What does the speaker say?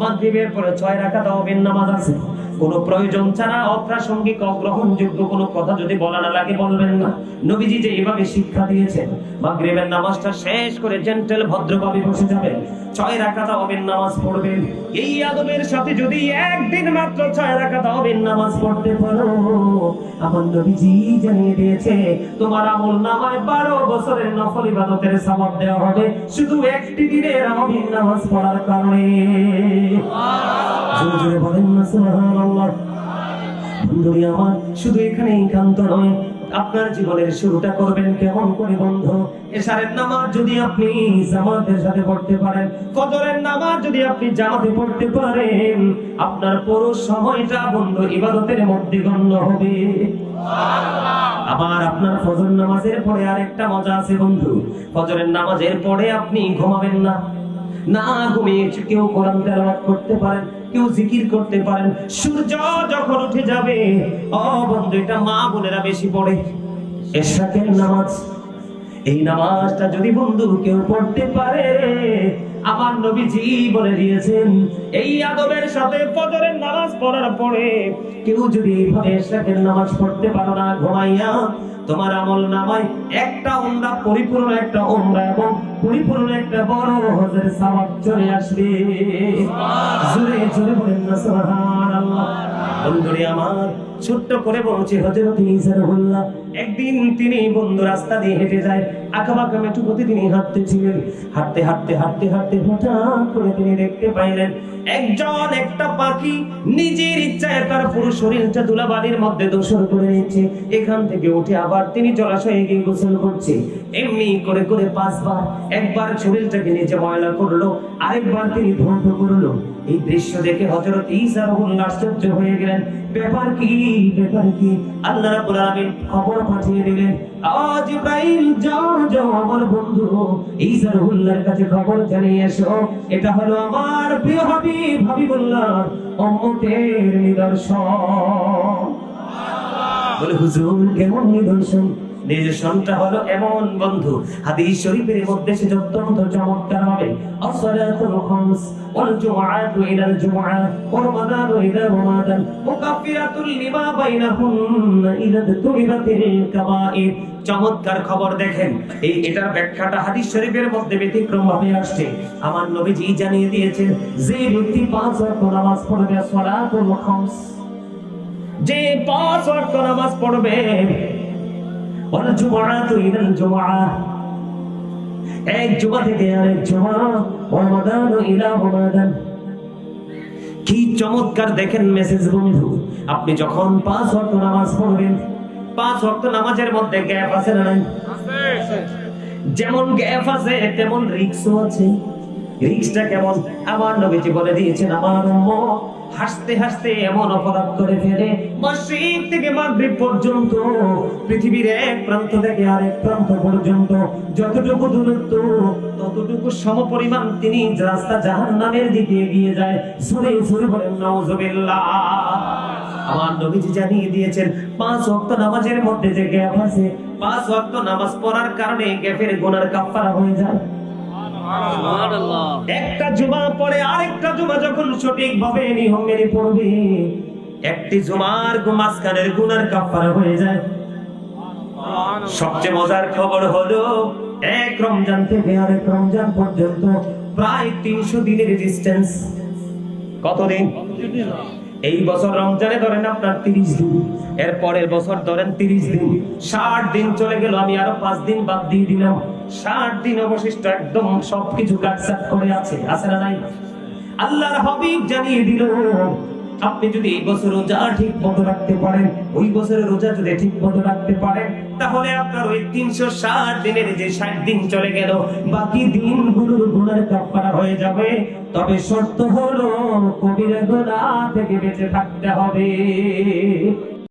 মাগরিবের পরে ছয় রাকাত তাওবিন নামাজ আছে। কোন প্রয়োজন ছাড়া অপ্রাসঙ্গিক, অগ্রহণযোগ্য কোনো কথা যদি বলা না লাগে বলবেন না। নবীজি যে এভাবে শিক্ষা দিয়েছেন, মাগরিবের নামাজটা শেষ করে জেন্টেল ভদ্রভাবে বসে যাবেন ছয় রাকাত তাওবিন নামাজ পড়বেন এই আদবের সাথে যদি একদিন মাত্র ছয় রাকাত তাওবিন নামাজ পড়তে পারো, আমার নবীজি জানিয়ে দিয়েছে, তোমার আমল নামায় বারো বছরের নফল ইবাদতের সওয়াব দেওয়া হবে। শুধু একটি দিনের তাওবিন নামাজ পড়ার কারণে। জোরে জোরে বলেন না সুবহানাল্লাহ। বন্ধুরি আমার শুধু এখানে একান্ত নয় আপনার জীবনের শুরুটা করবেন কেমন করে বন্ধু? এশারের নামাজ যদি আপনি জামাতের সাথে পড়তে পারেন ফজরের নামাজ যদি আপনি জামাতে পড়তে পারেন আপনার পুরো সময়টা বন্ধু ইবাদতের মধ্যে গণ্য হবে। আবার আপনার ফজর নামাজের পরে আরেকটা মজা আছে বন্ধু। ফজরের নামাজের পরে আপনি ঘুমাবেন না। না ঘুমিয়ে কেউ কোরআন তেলাওয়াত করতে পারেন, কেউ জিকির করতে পারেন। সূর্য যখন উঠে যাবে, ও বন্ধু, এটা মা বোনেরা বেশি পড়ে। এশরাকের নামাজ, এই নামাজটা যদি বন্ধু কেউ পড়তে পারে, আমার নবীজি বলে দিয়েছেন, এই আদবের সাথে ফজরের নামাজ পড়ার পরে কেউ যদি এইভাবে এশরাকের নামাজ পড়তে পারো না, ঘুমাইয়া তোমার আমল নামায় একটা উমরা পরিপূর্ণ একটা উমরা এবং পরিপূর্ণ একটা বড় হজের সওয়াব চলে আসবে। জোরে জোরে বলেন না সুবহানাল্লাহ। বন্ধুরে আমার ছোট্ট করে বলছি, হযরত ইসারুল্লাহ একদিন তিনি বন্ধু রাস্তা দিয়ে হেঁটে যায়, আঁকাবাঁকা মেঠুপতি তিনি হাঁটতেছিলেন। হাঁটতে হাঁটতে হাঁটতে হাঁটতে হঠাৎ করে তিনি দেখতে পাইলেন, একজন একটা পাখি নিজের ইচ্ছায় তার পুরো শরীরটা ধুলাবালির মধ্যে দোষর করে নিচ্ছে। এখান থেকে উঠে আবার তিনি জলাশয়ে গিয়ে গোসল করছে। এমনি করে করে পাঁচবার, একবার শরীরটাকে নিচে ময়লা করল, আরেকবার তিনি ধ্বংস করল। এই দৃশ্য দেখে হযরত ঈসা রাহুল আশ্চর্য হয়ে গেলেন। ব্যাপার কি? ব্যাপার কি? আল্লাহ রাব্বুল আলামিন খবর পাঠিয়ে দিলেন। আজ ইব্রাহিম যাও যাও আমার বন্ধু। ঈসা রাহুল্লাহর কাছে খবর জানিয়ে এসো। এটা হলো আমার প্রিয় হাবিব, হাবিবুল্লাহ, উম্মতের নিদর্শন। বলে, হুজুর, কেমন নিদর্শন? নিদর্শনটা হলো এমন বন্ধু। হাদিস শরীফের মধ্যে সে অত্যন্ত চমৎকার হবে আসসালাতুল খামস ওয়াল জুমআতু ইলাল জুমআ ওয়া রমাদানু ইলা রমাদান মুকাফফিরাতুল লিমা বাইনাহুন্না ইযা তুবিরাতিল কাবাইর। চমৎকার খবর দেখেন। এই এটার ব্যাখ্যাটা হাদিস শরীফের মধ্যে ব্যতিক্রম ভাবে আসছে। আমার নবীজি জানিয়ে দিয়েছেন, যে ব্যক্তি পাঁচ ওয়াক্ত নামাজ পড়বে, সালাতুল খামস। যে পাঁচ ওয়াক্ত নামাজ পড়বে এক জুমা থেকে আরেক জুমা। ইলা কি চমৎকার দেখেন মেসেজ বন্ধু। আপনি যখন পাঁচ ওয়াক্ত নামাজ পড়বেন, পাঁচ ওয়াক্ত নামাজের মধ্যে গ্যাপ আছে না যেমন গ্যাপ আছে, তেমন রিক্সও আছে। রিক্সটা কেমন আমার নবীজি বলে দিয়েছেন, আমার উম্মত হাসতে হাসতে এমন অপরাধ করে ফেলে, মসজিদ থেকে মাগরিব পর্যন্ত, পৃথিবীর এক প্রান্ত থেকে আরেক প্রান্ত পর্যন্ত যতটুকু দূরত্ব, ততটুকু সমপরিমাণ তিনি রাস্তা জাহান্নামের দিকে এগিয়ে যায়, সুরে সুরে বলেন, নাউজুবিল্লাহ। আমার নবীজি জানিয়ে দিয়েছেন, পাঁচ ওয়াক্ত নামাজের মধ্যে যে গ্যাপ আছে, পাঁচ ওয়াক্ত নামাজ পড়ার কারণে গ্যাপের গুনার কাফারা হয়ে যায়। একটা জুমা পরে আরেকটা জুমা যখন সঠিক ভাবে নিয়ম মেনে পড়বে একটি জুমার মাঝখানের গুনার কাফারা হয়ে যায়। সবচেয়ে মজার খবর হলো এক রমজান থেকে আরেক রমজান পর্যন্ত প্রায় তিনশো দিনের ডিস্টেন্স কতদিন? এই বছর রমজানে ধরেন আপনার তিরিশ দিন, এর পরের বছর ধরেন তিরিশ দিন, ষাট দিন চলে গেল, আমি আরও পাঁচ দিন বাদ দিয়ে দিলাম। ষাট দিন অবশিষ্ট একদম সবকিছু কাটসাট করে আছে আছে না নাই? আল্লাহর হবিব জানিয়ে দিল আপনি যদি এই বছর রোজা ঠিক মতো রাখতে পারেন, ওই বছরের রোজা যদি ঠিক মতো রাখতে পারেন, তাহলে আপনার ওই তিনশো ষাট দিনের যে ষাট দিন চলে গেল, বাকি দিনগুলোর গুণের কাপড়া হয়ে যাবে। তবে শর্ত হলো কবির গোনা থেকে বেঁচে থাকতে হবে।